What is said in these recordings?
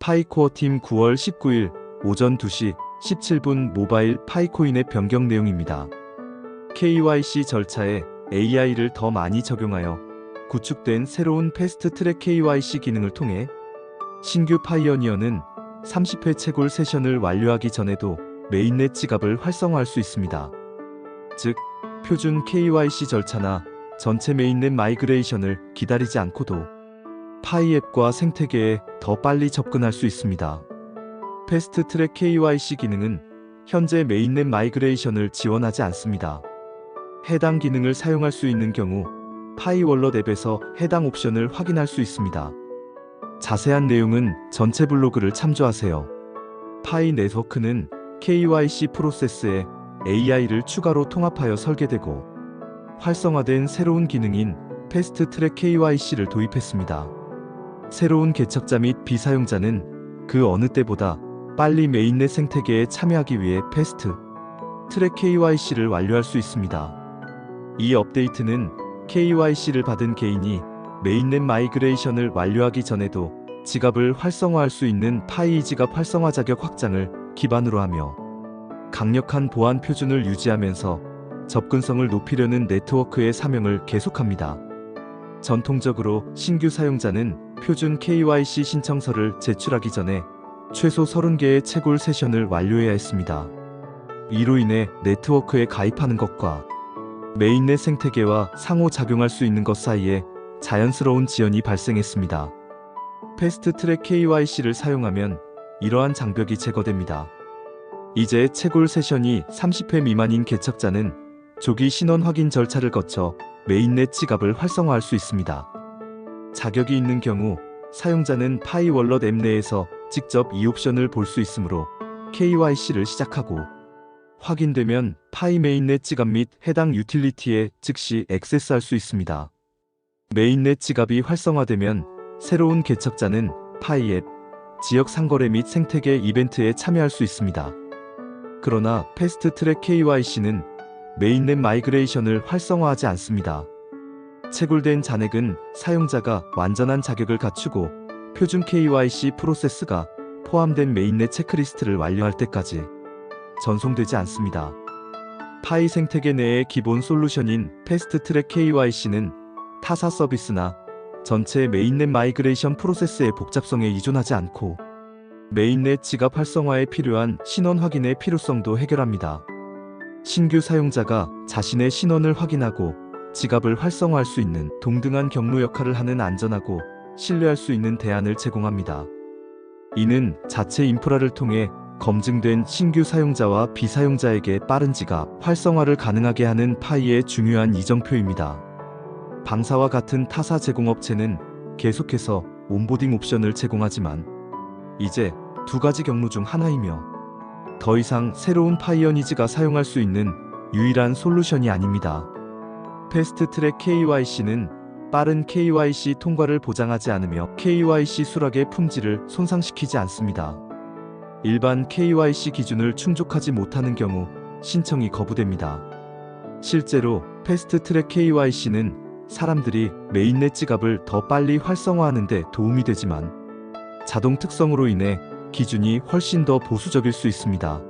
파이코어 팀 9월 19일 오전 2시 17분 모바일 파이코인의 변경 내용입니다. KYC 절차에 AI를 더 많이 적용하여 구축된 새로운 패스트 트랙 KYC 기능을 통해 신규 파이어니어는 30회 채굴 세션을 완료하기 전에도 메인넷 지갑을 활성화할 수 있습니다. 즉, 표준 KYC 절차나 전체 메인넷 마이그레이션을 기다리지 않고도 파이 앱과 생태계에 더 빨리 접근할 수 있습니다. 패스트 트랙 KYC 기능은 현재 메인넷 마이그레이션을 지원하지 않습니다. 해당 기능을 사용할 수 있는 경우 파이 월럿 앱에서 해당 옵션을 확인할 수 있습니다. 자세한 내용은 전체 블로그를 참조하세요. 파이 네트워크는 KYC 프로세스에 AI를 추가로 통합하여 설계되고 활성화된 새로운 기능인 패스트 트랙 KYC를 도입했습니다. 새로운 개척자 및 비사용자는 그 어느 때보다 빨리 메인넷 생태계에 참여하기 위해 패스트 트랙 KYC를 완료할 수 있습니다. 이 업데이트는 KYC를 받은 개인이 메인넷 마이그레이션을 완료하기 전에도 지갑을 활성화할 수 있는 파이 지갑 활성화 자격 확장을 기반으로 하며 강력한 보안 표준을 유지하면서 접근성을 높이려는 네트워크의 사명을 계속합니다. 전통적으로 신규 사용자는 표준 KYC 신청서를 제출하기 전에 최소 30개의 채굴 세션을 완료해야 했습니다. 이로 인해 네트워크에 가입하는 것과 메인넷 생태계와 상호작용할 수 있는 것 사이에 자연스러운 지연이 발생했습니다. 패스트 트랙 KYC를 사용하면 이러한 장벽이 제거됩니다. 이제 채굴 세션이 30회 미만인 개척자는 조기 신원 확인 절차를 거쳐 메인넷 지갑을 활성화할 수 있습니다. 자격이 있는 경우 사용자는 파이 월럿 앱 내에서 직접 이 옵션을 볼 수 있으므로 KYC를 시작하고 확인되면 파이 메인넷 지갑 및 해당 유틸리티에 즉시 액세스할 수 있습니다. 메인넷 지갑이 활성화되면 새로운 개척자는 파이 앱, 지역 상거래 및 생태계 이벤트에 참여할 수 있습니다. 그러나 패스트 트랙 KYC는 메인넷 마이그레이션을 활성화하지 않습니다. 채굴된 잔액은 사용자가 완전한 자격을 갖추고 표준 KYC 프로세스가 포함된 메인넷 체크리스트를 완료할 때까지 전송되지 않습니다. 파이 생태계 내의 기본 솔루션인 패스트 트랙 KYC는 타사 서비스나 전체 메인넷 마이그레이션 프로세스의 복잡성에 의존하지 않고 메인넷 지갑 활성화에 필요한 신원 확인의 필요성도 해결합니다. 신규 사용자가 자신의 신원을 확인하고 지갑을 활성화할 수 있는 동등한 경로 역할을 하는 안전하고 신뢰할 수 있는 대안을 제공합니다. 이는 자체 인프라를 통해 검증된 신규 사용자와 비사용자에게 빠른 지갑 활성화를 가능하게 하는 파이의 중요한 이정표입니다. 방사와 같은 타사 제공업체는 계속해서 온보딩 옵션을 제공하지만 이제 두 가지 경로 중 하나이며 더 이상 새로운 파이어니즈가 사용할 수 있는 유일한 솔루션이 아닙니다. 패스트 트랙 KYC는 빠른 KYC 통과를 보장하지 않으며 KYC 수락의 품질을 손상시키지 않습니다. 일반 KYC 기준을 충족하지 못하는 경우 신청이 거부됩니다. 실제로 패스트 트랙 KYC는 사람들이 메인넷 지갑을 더 빨리 활성화하는 데 도움이 되지만 자동 특성으로 인해 기준이 훨씬 더 보수적일 수 있습니다.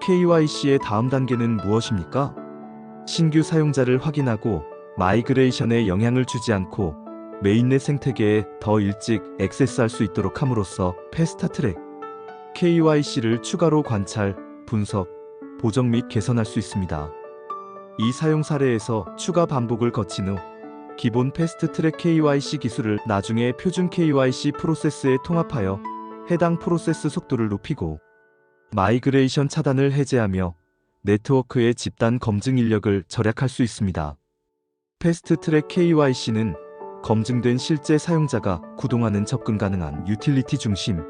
KYC의 다음 단계는 무엇입니까? 신규 사용자를 확인하고 마이그레이션에 영향을 주지 않고 메인넷 생태계에 더 일찍 액세스할 수 있도록 함으로써 패스타 트랙 KYC를 추가로 관찰, 분석, 보정 및 개선할 수 있습니다. 이 사용 사례에서 추가 반복을 거친 후 기본 패스트 트랙 KYC 기술을 나중에 표준 KYC 프로세스에 통합하여 해당 프로세스 속도를 높이고 마이그레이션 차단을 해제하며 네트워크의 집단 검증 인력을 절약할 수 있습니다. 패스트 트랙 KYC는 검증된 실제 사용자가 구동하는 접근 가능한 유틸리티 중심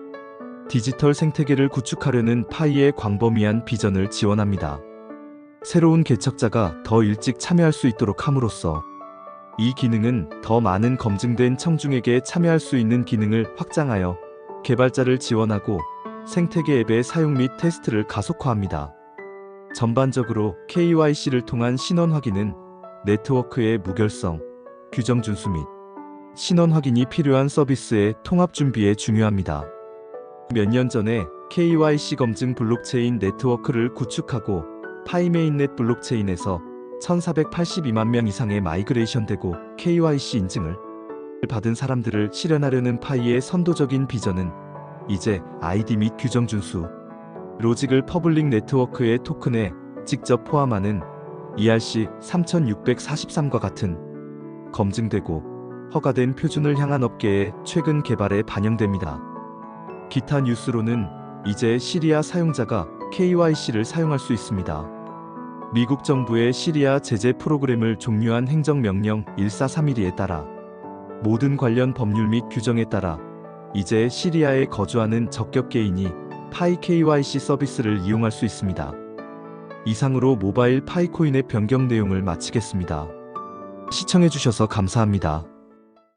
디지털 생태계를 구축하려는 파이의 광범위한 비전을 지원합니다. 새로운 개척자가 더 일찍 참여할 수 있도록 함으로써 이 기능은 더 많은 검증된 청중에게 참여할 수 있는 기능을 확장하여 개발자를 지원하고 생태계 앱의 사용 및 테스트를 가속화합니다. 전반적으로 KYC를 통한 신원 확인은 네트워크의 무결성, 규정 준수 및 신원 확인이 필요한 서비스의 통합 준비에 중요합니다. 몇 년 전에 KYC 검증 블록체인 네트워크를 구축하고 파이메인넷 블록체인에서 1482만 명 이상의 마이그레이션 되고 KYC 인증을 받은 사람들을 실현하려는 파이의 선도적인 비전은 이제 아이디 및 규정 준수, 로직을 퍼블릭 네트워크의 토큰에 직접 포함하는 ERC 3643과 같은 검증되고 허가된 표준을 향한 업계의 최근 개발에 반영됩니다. 기타 뉴스로는 이제 시리아 사용자가 KYC를 사용할 수 있습니다. 미국 정부의 시리아 제재 프로그램을 종료한 행정명령 1431에 따라 모든 관련 법률 및 규정에 따라 이제 시리아에 거주하는 적격 개인이 파이 KYC 서비스를 이용할 수 있습니다. 이상으로 모바일 파이코인의 변경 내용을 마치겠습니다. 시청해주셔서 감사합니다.